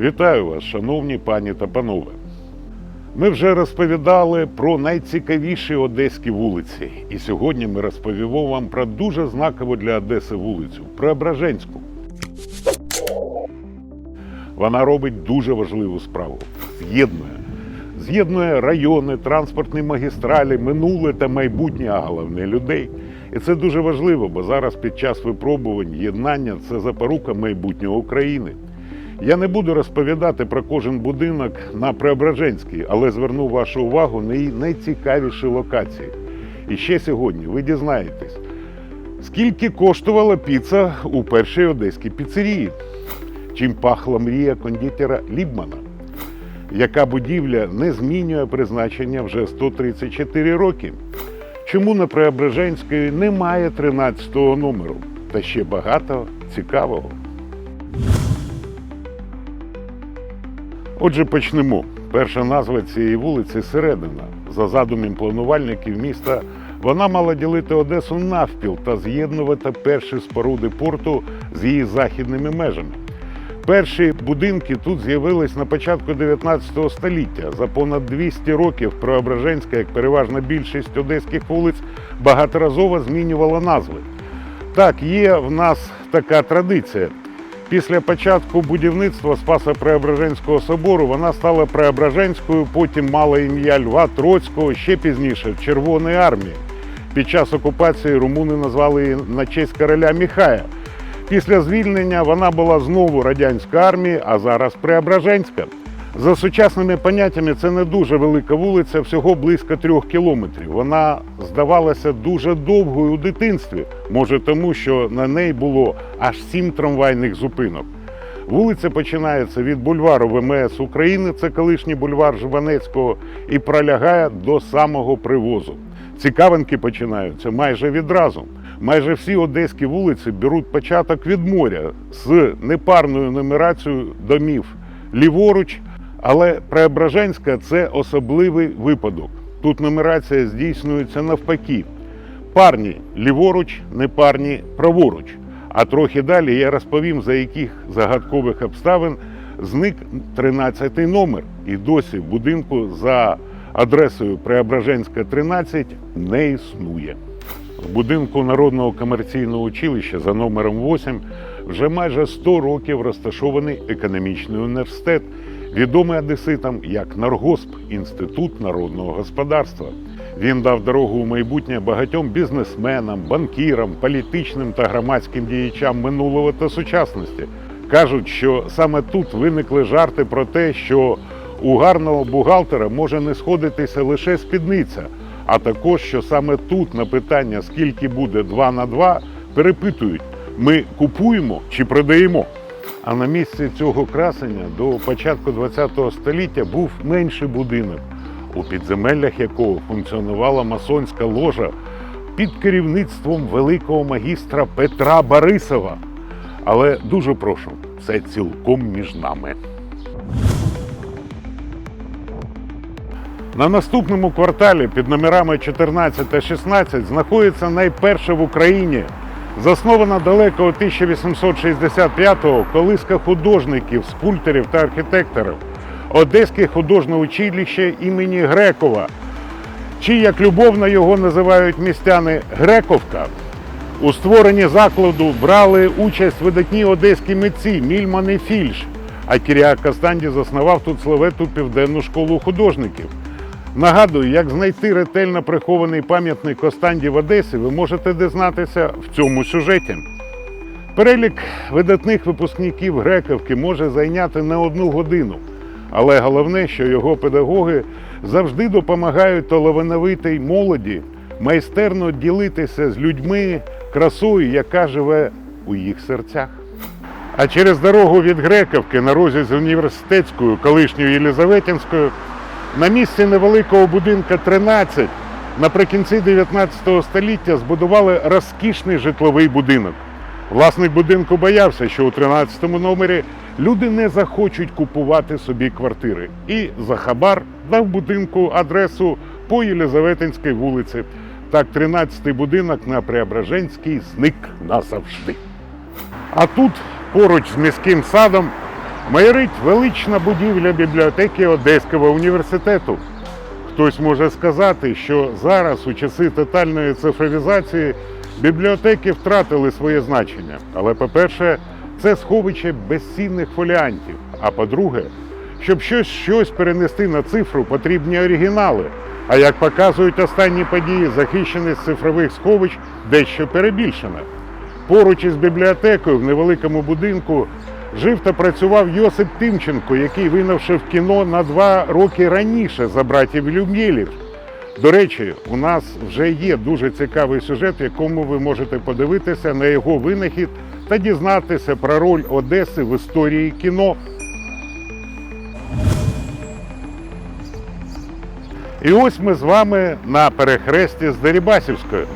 Вітаю вас, шановні пані та панове. Ми вже розповідали про найцікавіші одеські вулиці. І сьогодні ми розповімо вам про дуже знакову для Одеси вулицю Преображенську. Вона робить дуже важливу справу. З'єднує. З'єднує райони, транспортні магістралі, минуле та майбутнє, а головне людей. І це дуже важливо, бо зараз під час випробувань єднання це запорука майбутнього України. Я не буду розповідати про кожен будинок на Преображенській, але зверну вашу увагу на її найцікавіші локації. І ще сьогодні ви дізнаєтесь, скільки коштувала піца у першій одеській піцерії, чим пахла мрія кондитера Лібмана, яка будівля не змінює призначення вже 134 роки. Чому на Преображенської немає 13-го номеру? Та ще багато цікавого. Отже, почнемо. Перша назва цієї вулиці Середина. За задумом планувальників міста вона мала ділити Одесу навпіл та з'єднувати перші споруди порту з її західними межами. Перші будинки тут з'явились на початку 19 століття. За понад 200 років Преображенська, як переважна більшість одеських вулиць, багаторазово змінювала назви. Так, є в нас така традиція. Після початку будівництва Спаса Преображенського собору вона стала Преображенською, потім мала ім'я Льва Троцького, ще пізніше Червоної армії. Під час окупації румуни назвали її на честь короля Міхая. Після звільнення вона була знову радянська армія, а зараз Преображенська. За сучасними поняттями, це не дуже велика вулиця, всього близько трьох кілометрів. Вона здавалася дуже довгою у дитинстві, може тому, що на неї було аж сім трамвайних зупинок. Вулиця починається від бульвару ВМС України, це колишній бульвар Жванецького, і пролягає до самого привозу. Цікавинки починаються майже відразу. Майже всі одеські вулиці беруть початок від моря з непарною нумерацією домів ліворуч, але Преображенська це особливий випадок. Тут нумерація здійснюється навпаки. Парні ліворуч, непарні праворуч. А трохи далі я розповім, за яких загадкових обставин зник 13-й номер. І досі будинку за адресою Преображенська 13 не існує. В будинку Народного комерційного училища за номером 8 вже майже 100 років розташований економічний університет, відомий одеситам як Наргосп Інститут народного господарства. Він дав дорогу у майбутнє багатьом бізнесменам, банкірам, політичним та громадським діячам минулого та сучасності. Кажуть, що саме тут виникли жарти про те, що у гарного бухгалтера може не сходитися лише спідниця, а також що саме тут на питання, скільки буде 2 на 2, перепитують: ми купуємо чи продаємо. А на місці цього красення до початку ХХ століття був менший будинок, у підземеллях якого функціонувала масонська ложа під керівництвом великого магістра Петра Борисова. Але дуже прошу, це цілком між нами. На наступному кварталі під номерами 14 та 16 знаходиться найперша в Україні, заснована далеко 1865-го колиска художників, скульпторів та архітекторів Одеське художнє училище імені Грекова, чи як любовно його називають містяни Грековка. У створенні закладу брали участь видатні одеські митці Мільман і Фільш, а Кіріак Кастанді заснував тут славету південну школу художників. Нагадую, як знайти ретельно прихований пам'ятник Костанді в Одесі, ви можете дізнатися в цьому сюжеті. Перелік видатних випускників Грековки може зайняти не одну годину, але головне, що його педагоги завжди допомагають талановитій молоді майстерно ділитися з людьми красою, яка живе у їх серцях. А через дорогу від Грековки на розі з університетською, колишньою Єлизаветінською, на місці невеликого будинка 13 наприкінці 19 століття збудували розкішний житловий будинок. Власник будинку боявся, що у 13 номері люди не захочуть купувати собі квартири. І за хабар дав будинку адресу по Єлизаветинській вулиці. Так, 13-й будинок на Преображенській зник назавжди. А тут, поруч з міським садом, майорить велична будівля бібліотеки Одеського університету. Хтось може сказати, що зараз, у часи тотальної цифровізації, бібліотеки втратили своє значення. Але, по-перше, це сховище безцінних фоліантів. А по-друге, щоб щось, щось перенести на цифру, потрібні оригінали. А як показують останні події, захищеність цифрових сховищ дещо перебільшена. Поруч із бібліотекою в невеликому будинку жив та працював Йосип Тимченко, який винавши в кіно на два роки раніше за братів Люм'єлів. До речі, у нас вже є дуже цікавий сюжет, в якому ви можете подивитися на його винахід та дізнатися про роль Одеси в історії кіно. І ось ми з вами на перехресті з Дерибасівською.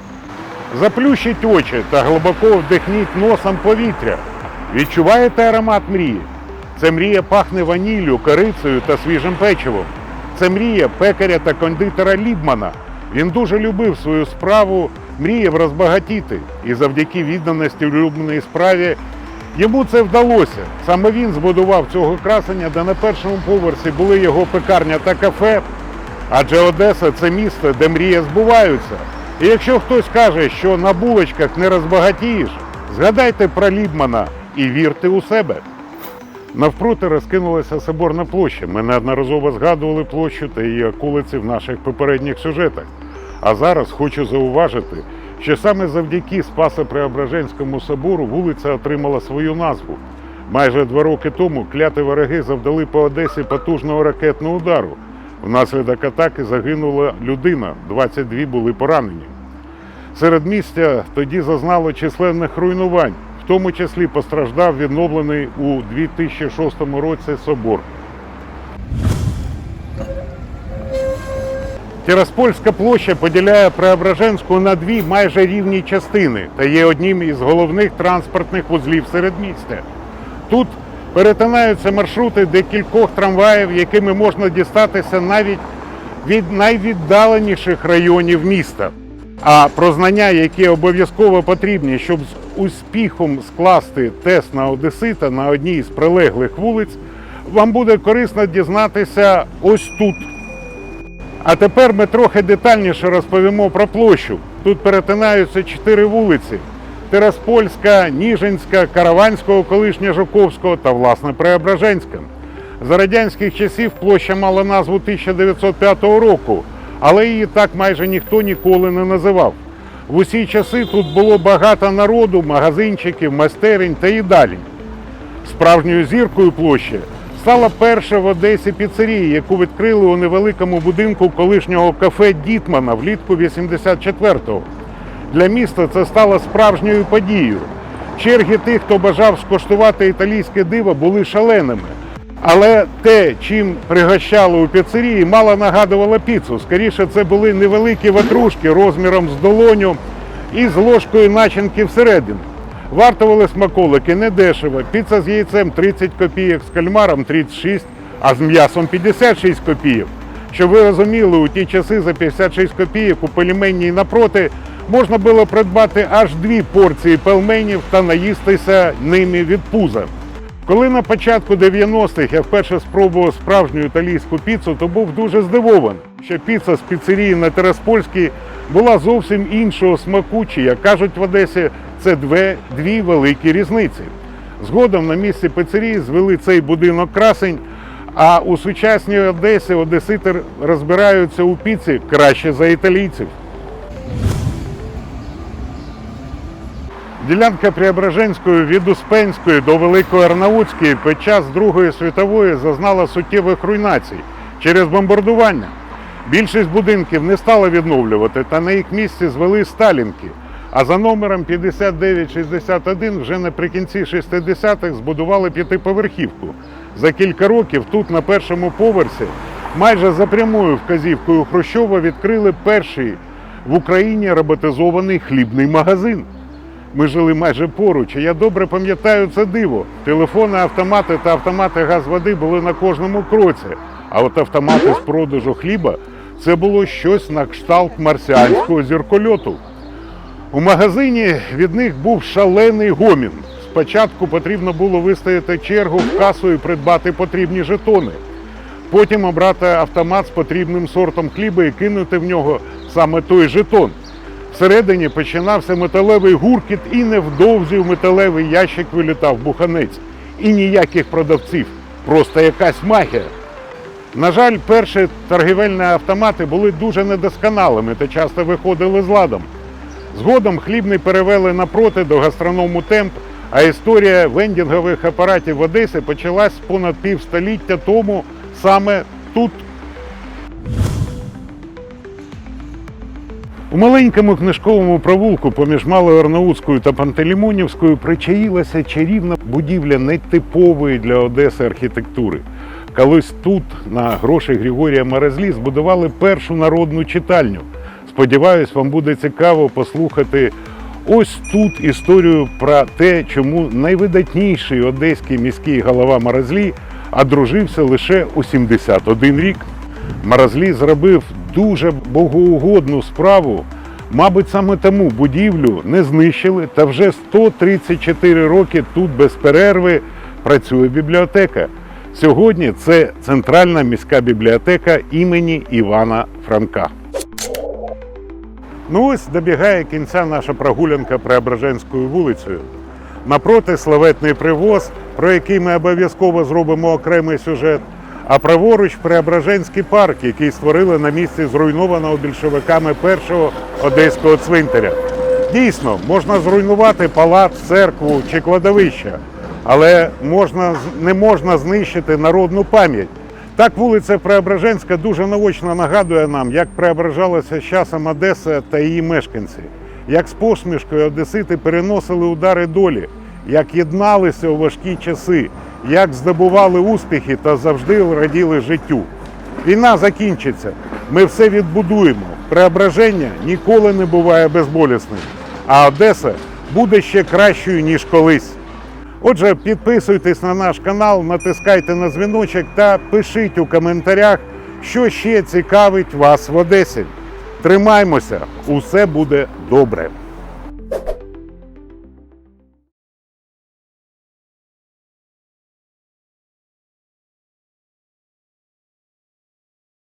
Заплющіть очі та глибоко вдихніть носом повітря. Відчуваєте аромат мрії? Це мрія пахне ваніллю, корицею та свіжим печивом. Це мрія пекаря та кондитера Лібмана. Він дуже любив свою справу, мріяв розбагатіти. І завдяки відданості улюбленій справі йому це вдалося. Саме він збудував цього красення, де на першому поверсі були його пекарня та кафе. Адже Одеса це місто, де мрії збуваються. І якщо хтось каже, що на булочках не розбагатієш, згадайте про Лібмана і вірте у себе. Навпроти розкинулася соборна площа. Ми неодноразово згадували площу та її околиці в наших попередніх сюжетах. А зараз хочу зауважити, що саме завдяки Спасо-Преображенському собору вулиця отримала свою назву. Майже два роки тому кляті вороги завдали по Одесі потужного ракетного удару. Внаслідок атаки загинула людина, 22 були поранені. Серед місця тоді зазнало численних руйнувань, тому числі постраждав відновлений у 2006 році собор. Тираспольська площа поділяє Преображенську на дві майже рівні частини та є одним із головних транспортних вузлів середмістя. Тут перетинаються маршрути декількох трамваїв, якими можна дістатися навіть від найвіддаленіших районів міста. А про знання, які обов'язково потрібні, щоб з успіхом скласти тест на одесита на одній з прилеглих вулиць, вам буде корисно дізнатися ось тут. А тепер ми трохи детальніше розповімо про площу. Тут перетинаються чотири вулиці: Тираспольська, Ніжинська, Караванського, колишня Жуковського та власне Преображенська. За радянських часів площа мала назву 1905 року, але її так майже ніхто ніколи не називав. В усі часи тут було багато народу, магазинчиків, майстерень та їдалень. Справжньою зіркою площі стала перша в Одесі піцерія, яку відкрили у невеликому будинку колишнього кафе Дітмана влітку 84-го. Для міста це стало справжньою подією. Черги тих, хто бажав скуштувати італійське диво, були шаленими. Але те, чим пригощали у піцерії, мало нагадувало піцу. Скоріше, це були невеликі ватрушки розміром з долоню і з ложкою начинки всередину. Вартували смаколики недешево. Піца з яйцем 30 копійок, з кальмаром 36, а з м'ясом 56 копійок. Щоб ви розуміли, у ті часи за 56 копійок у пельменній напроти можна було придбати аж дві порції пельменів та наїстися ними від пуза. Коли на початку 90-х я вперше спробував справжню італійську піцу, то був дуже здивований, що піца з піцерії на Тераспольській була зовсім іншого смаку, чи, як кажуть в Одесі, це дві, дві великі різниці. Згодом на місці піцерії звели цей будинок красень, а у сучасній Одесі одесити розбираються у піці краще за італійців. Ділянка Преображенської від Успенської до Великої Арнаутської під час Другої світової зазнала суттєвих руйнацій через бомбардування. Більшість будинків не стали відновлювати, та на їх місці звели Сталінки. А за номером 5961 вже наприкінці 60-х збудували п'ятиповерхівку. За кілька років тут, на першому поверсі, майже за прямою вказівкою Хрущова відкрили перший в Україні роботизований хлібний магазин. Ми жили майже поруч, і я добре пам'ятаю це диво. Телефони, автомати та автомати газ-води були на кожному кроці. А от автомати з продажу хліба це було щось на кшталт марсіанського зіркольоту. У магазині від них був шалений гомін. Спочатку потрібно було вистояти чергу в касу і придбати потрібні жетони. Потім обрати автомат з потрібним сортом хліба і кинути в нього саме той жетон. Всередині починався металевий гуркіт, і невдовзі в металевий ящик вилітав буханець. І ніяких продавців, просто якась магія. На жаль, перші торгівельні автомати були дуже недосконалими та часто виходили з ладом. Згодом хлібний перевели напроти до гастроному темп, а історія вендінгових апаратів в Одесі почалась понад півстоліття тому саме тут. У маленькому книжковому провулку поміж Малою та Пантелеймонівською причаїлася чарівна будівля нетипової для Одеси архітектури. Колись тут, на гроші Григорія Мерезлі, збудували першу народну читальню. Сподіваюсь, вам буде цікаво послухати ось тут історію про те, чому найвидатніший одеський міський голова Мерезлі одружився лише у 71 рік. Маразлі зробив дуже богоугодну справу. Мабуть, саме тому будівлю не знищили, та вже 134 роки тут без перерви працює бібліотека. Сьогодні це центральна міська бібліотека імені Івана Франка. Ну ось добігає кінця наша прогулянка Преображенською вулицею. Напроти славетний привоз, про який ми обов'язково зробимо окремий сюжет. А праворуч Преображенський парк, який створили на місці зруйнованого більшовиками першого одеського цвинтаря. Дійсно, можна зруйнувати палац, церкву чи кладовище, але можна, не можна знищити народну пам'ять. Так вулиця Преображенська дуже наочно нагадує нам, як преображалася з часом Одеса та її мешканці, як з посмішкою одесити переносили удари долі, як єдналися у важкі часи, як здобували успіхи та завжди раділи життю. Війна закінчиться, ми все відбудуємо. Преображення ніколи не буває безболісним, а Одеса буде ще кращою, ніж колись. Отже, підписуйтесь на наш канал, натискайте на дзвіночок та пишіть у коментарях, що ще цікавить вас в Одесі. Тримаймося, усе буде добре.